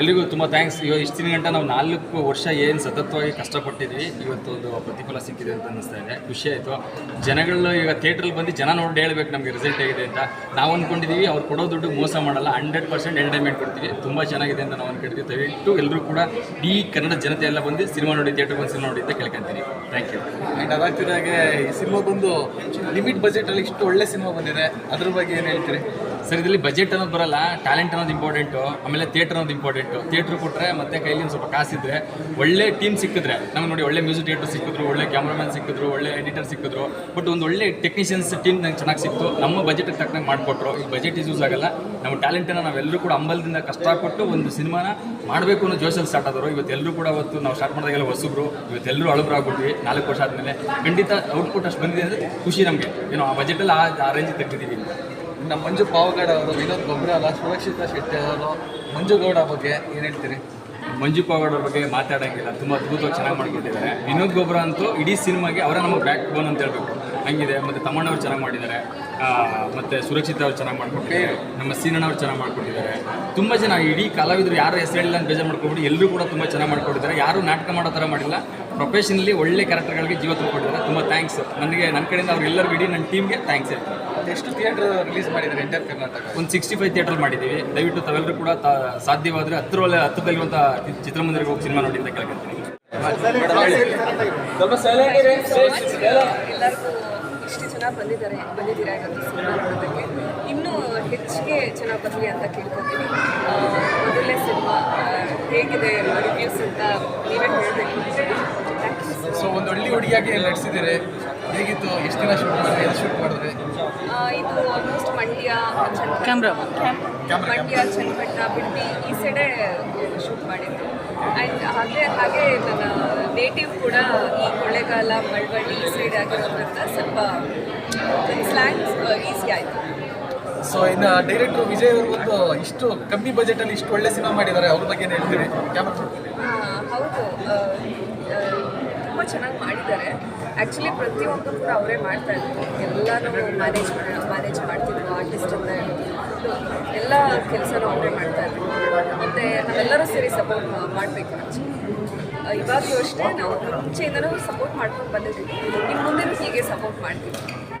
ಎಲ್ರಿಗೂ ತುಂಬ ಥ್ಯಾಂಕ್ಸ್ ಇವಾಗ ಇಷ್ಟಿನ ಗಂಟ ನಾವು ನಾಲ್ಕು ವರ್ಷ ಏನು ಸತತವಾಗಿ ಕಷ್ಟಪಟ್ಟಿದ್ವಿ. ಇವತ್ತು ಒಂದು ಪ್ರತಿಫಲ ಸಿಕ್ಕಿದೆ ಅಂತ ಅನ್ನಿಸ್ತಾ ಇದೆ. ಖುಷಿ ಆಯಿತು. ಜನಗಳು ಈಗ ಥಿಯೇಟ್ರಲ್ಲಿ ಬಂದು ಜನ ನೋಡಿ ಹೇಳ್ಬೇಕು ನಮಗೆ ರಿಸಲ್ಟ್ ಆಗಿದೆ ಅಂತ. ನಾವು ಅಂದ್ಕೊಂಡಿದ್ದೀವಿ ಅವ್ರು ಕೊಡೋ ದುಡ್ಡು ಮೋಸ ಮಾಡಲ್ಲ. ಹಂಡ್ರೆಡ್ ಪರ್ಸೆಂಟ್ ಎಂಟರ್ಟೈನ್ಮೆಂಟ್ ಕೊಡ್ತೀವಿ. ತುಂಬ ಚೆನ್ನಾಗಿದೆ ಅಂತ ನಾವು ಅಂದ್ಕೊಂಡಿದ್ದೀವಿ ದಯವಿಟ್ಟು ಎಲ್ಲರೂ ಕೂಡ ಈ ಕನ್ನಡ ಜನತೆ ಎಲ್ಲ ಬಂದು ಸಿನಿಮಾ ನೋಡಿ ಥಿಯೇಟ್ರ್ ಬಂದು ಸಿನಿಮಾ ನೋಡಿ ಅಂತ ಕೇಳ್ಕೊಂತೀನಿ. ಥ್ಯಾಂಕ್ ಯು ಆ್ಯಂಡ್ ಅದಾಗ್ತಿದ್ದಾಗೆ ಈ ಸಿನಿಮಾ ಬಂದು ಲಿಮಿಟ್ ಬಜೆಟಲ್ಲಿ ಇಷ್ಟು ಒಳ್ಳೆ ಸಿನಿಮಾ ಬಂದಿದೆ. ಅದ್ರ ಬಗ್ಗೆ ಏನು ಹೇಳ್ತೀರಿ? ಸರ್, ಇದರಲ್ಲಿ ಬಜೆಟ್ ಅನ್ನೋದು ಬರಲ್ಲ. ಟ್ಯಾಲೆಂಟ್ ಅನ್ನೋದು ಇಂಪಾರ್ಟೆಂಟು ಆಮೇಲೆ ಥಿಯೇಟರ್ ಅನ್ನೋದು ಇಂಪಾರ್ಟೆಂಟು ಥಿಯೇಟ್ರ್ ಕೊಟ್ಟರೆ ಮತ್ತೆ ಕೈಲಿ ಸ್ವಲ್ಪ ಕಾಸಿದ್ರೆ ಒಳ್ಳೆ ಟೀಮ್ ಸಿಕ್ಕಿದ್ರೆ, ನಮ್ಗೆ ನೋಡಿ ಒಳ್ಳೆ ಮ್ಯೂಸಿಕ್ ಥಿಯೇಟರ್ ಸಿಕ್ಕಿದ್ರು, ಒಳ್ಳೆ ಕ್ಯಾಮ್ರಾಮನ್ ಸಿಕ್ಕಿದ್ರು, ಒಳ್ಳೆ ಎಡಿಟರ್ ಸಿಕ್ಕಿದ್ರು ಬಟ್ ಒಂದು ಒಳ್ಳೆ ಟೆಕ್ನಿಷಿಯನ್ಸ್ ಟೀಮ್ ನಂಗೆ ಚೆನ್ನಾಗಿ ಸಿಕ್ತು. ನಮ್ಮ ಬಜೆಟ್ಗೆ ತಕ್ಕಂಗೆ ಮಾಡಿಕೊಟ್ರು. ಈ ಬಜೆಟ್ ಇಸ್ ಯೂಸ್ ಆಗಲ್ಲ. ನಮ್ಮ ಟ್ಯಾಲೆಂಟನ್ನು ನಾವೆಲ್ಲರೂ ಕೂಡ ಅಂಬಲದಿಂದ ಕಷ್ಟಪಟ್ಟು ಒಂದು ಸಿನಿಮಾನ ಮಾಡಬೇಕು ಅನ್ನೋ ಜೋಶಲ್ಲಿ ಸ್ಟಾರ್ಟ್ ಆದರು ಇವತ್ತೆಲ್ಲರೂ ಕೂಡ ಅವತ್ತು ನಾವು ಸ್ಟಾರ್ಟ್ ಮಾಡಿದಾಗೆಲ್ಲ ಹೊಸಬ್ರು. ಇವತ್ತೆಲ್ಲರೂ ಅಳಬ್ರು ಆಗ್ಬಿಟ್ವಿ. ನಾಲ್ಕು ವರ್ಷ ಆದಮೇಲೆ ಖಂಡಿತ ಔಟ್ಪುಟ್ ಅಷ್ಟು ಬಂದಿದೆ ಅಂದರೆ ಖುಷಿ ನಮಗೆ. ಏನೋ ಆ ಬಜೆಟಲ್ಲಿ ಆ ಆ ರೇಂಜ್ ತೆಗ್ದಿದ್ದೀವಿ. ನಮ್ಮ ಮಂಜು ಪಾವಗಡ ಅವರು ವಿನೋದ್ ಗೊಬ್ಬರ ಸುರಕ್ಷಿತ ಶೆಟ್ಟಿ ಅವರು ಮಂಜುಗೌಡ ಬಗ್ಗೆ ಏನು ಹೇಳ್ತೀರಿ? ಮಂಜು ಪಾವಗಡ ಬಗ್ಗೆ ಮಾತಾಡೋಂಗಿಲ್ಲ. ತುಂಬ ಅದ್ಭುತವಾಗಿ ಚೆನ್ನಾಗಿ ಮಾಡ್ಕೊಟ್ಟಿದ್ದಾರೆ. ವಿನೋದ್ ಗೊಬ್ಬರ ಅಂತೂ ಇಡೀ ಸಿನಿಮಾಗೆ ಅವರ ನಮ್ಮ ಬ್ಯಾಕ್ ಬೋನ್ ಅಂತ ಹೇಳ್ಬೇಕು. ಹಂಗಿದೆ ಮತ್ತು ತಮ್ಮಣ್ಣವ್ರು ಚೆನ್ನಾಗಿ ಮಾಡಿದ್ದಾರೆ ಮತ್ತು ಸುರಕ್ಷಿತ ಅವ್ರು ಚೆನ್ನಾಗಿ ಮಾಡಿಕೊಟ್ಟಿದ್ದಾರೆ ನಮ್ಮ ಸೀನಣ್ಣವ್ರು ಚೆನ್ನಾಗಿ ಮಾಡಿಕೊಟ್ಟಿದ್ದಾರೆ. ತುಂಬ ಜನ ಇಡೀ ಕಲಾವಿದರು ಯಾರು ಹೆಸರು ಹೇಳಿಲ್ಲ ಅಂತ ಬೇಜಾರು ಮಾಡ್ಕೊಬಿಟ್ಟು ಎಲ್ಲರೂ ಕೂಡ ತುಂಬ ಚೆನ್ನಾಗಿ ಮಾಡಿಕೊಟ್ಟಿದ್ದಾರೆ. ಯಾರು ನಾಟಕ ಮಾಡೋ ಥರ ಮಾಡಿಲ್ಲ. ಪ್ರೊಫೆಷನಲಿ ಒಳ್ಳೆ ಕ್ಯಾರೆಕ್ಟರ್ಗಳಿಗೆ ಜೀವ ತುಂಬಿಕೊಟ್ಟಿದ್ದಾರೆ ತುಂಬ ಥ್ಯಾಂಕ್ಸ್ ನನಗೆ ನನ್ನ ಕಡೆಯಿಂದ ಅವ್ರೆಲ್ಲರಿಗೂ ಇಡೀ ನನ್ನ ಟೀಮ್ಗೆ ಥ್ಯಾಂಕ್ಸ್ ಹೇಳ್ತೀನಿ. ಎಷ್ಟು ಥಿಯೇಟರ್ ರಿಲೀಸ್ ಮಾಡಿದ್ದಾರೆ ಎಂಟರ್ ಕರ್ನಾಟಕ ಒಂದು ಸಿಕ್ಸ್ಟಿ ಫೈವ್ ಥಿಯೇಟರ್ ಮಾಡಿದ್ದೀವಿ. ದಯವಿಟ್ಟು ತಾವೆಲ್ಲರೂ ಕೂಡ ತಾ ಸಾಧ್ಯವಾದರೆ ಹತ್ತಿರ ಹತ್ತಿರದಲ್ಲಿರುವಂಥ ಚಿತ್ರಮಂದಿರಕ್ಕೆ ಹೋಗಿ ಸಿನಿಮಾ ನೋಡಿ ಅಂತ ಕೇಳ್ಕೊತೀನಿ. ಎಲ್ಲರಿಗೂ ಇಷ್ಟು ಜನ ಬಂದಿದ್ದಾರೆ ಬಂದಿದ್ದೀರಾ ಇವತ್ತು ಸಿನಿಮಾ ನೋಡೋದಕ್ಕೆ? ಇನ್ನೂ ಹೆಚ್ಚಿಗೆ ಜನ ಬರಲಿ ಅಂತ ಕೇಳ್ಕೊತೀನಿ. ಮೊದಲನೇ ಸಿನಿಮಾ ಹೇಗಿದೆ ರಿವ್ಯೂಸ್ ಅಂತ ನೀವೇ ಹೇಳಬೇಕು. ಥ್ಯಾಂಕ್ ಯು ಸೊ ಒಂದು ಹಳ್ಳಿ ಹುಡುಗಿಯಾಗಿ ನಡೆಸಿದ್ದೀರಿ ಹೇಗಿತ್ತು? ಎಷ್ಟು ದಿನ ಶೂಟ್ ಮಾಡಿದ್ರೆ? ಶೂಟ್ ಮಾಡಿದ್ರಿ? ಇದು ಆಲ್ಮೋಸ್ಟ್ ಮಂಡ್ಯ ಚನ್ನಪಟ್ಟಣ ಮಂಡ್ಯ ಚನ್ನಪಟ್ಟಣ ಬಿಡ್ಡಿ ಈ ಸೈಡೇ ಶೂಟ್ ಮಾಡಿದ್ದು. ಆ್ಯಂಡ್ ಹಾಗೆ ಹಾಗೆ ನನ್ನ ನೇಟಿವ್ ಕೂಡ ಈ ಕೊಳ್ಳೇಗಾಲ ಮಳವಳ್ಳಿ ಈ ಸೈಡ್ ಆಗಿರೋದ್ರಿಂದ ಸ್ವಲ್ಪ ಸ್ಲ್ಯಾಂಗ್ಸ್ ಈಸಿ ಆಯಿತು. ಸೊ ಇನ್ನು ಡೈರೆಕ್ಟರ್ ವಿಜಯ್ ಅವರು ಒಂದು ಇಷ್ಟು ಕಮ್ಮಿ ಬಜೆಟಲ್ಲಿ ಇಷ್ಟು ಒಳ್ಳೆ ಸಿನಿಮಾ ಮಾಡಿದ್ದಾರೆ ಅವ್ರ ಬಗ್ಗೆ ಹೇಳ್ತೀವಿ ಹೇಳ್ತೀರಿ? ಕ್ಯಾಮ್ರಾ ಹೌದು. ತುಂಬ ಚೆನ್ನಾಗಿ ಮಾಡಿದ್ದಾರೆ. ಆ್ಯಕ್ಚುಲಿ ಪ್ರತಿಯೊಂದು ಕೂಡ ಅವರೇ ಮಾಡ್ತಾ ಇದ್ರು. ಎಲ್ಲನೂ ಮ್ಯಾನೇಜ್ ಮಾಡಿ ಮ್ಯಾನೇಜ್ ಮಾಡ್ತಿದ್ರು ಆರ್ಟಿಸ್ಟಿಂದ ಎಲ್ಲ ಕೆಲಸನೂ ಅವರೇ ಮಾಡ್ತಾ ಇದ್ರು. ಮತ್ತು ನಾವೆಲ್ಲರೂ ಸೇರಿ ಸಪೋರ್ಟ್ ಮಾಡಬೇಕು ಇವಾಗಲೂ ಅಷ್ಟೇ ನಾವು ಮುಂಚೆಯಿಂದನೂ ಸಪೋರ್ಟ್ ಮಾಡ್ಕೊಂಡು ಬಂದಿದ್ದೀವಿ. ಇನ್ನು ಮುಂದೆ ಹೀಗೆ ಸಪೋರ್ಟ್ ಮಾಡ್ತೀವಿ.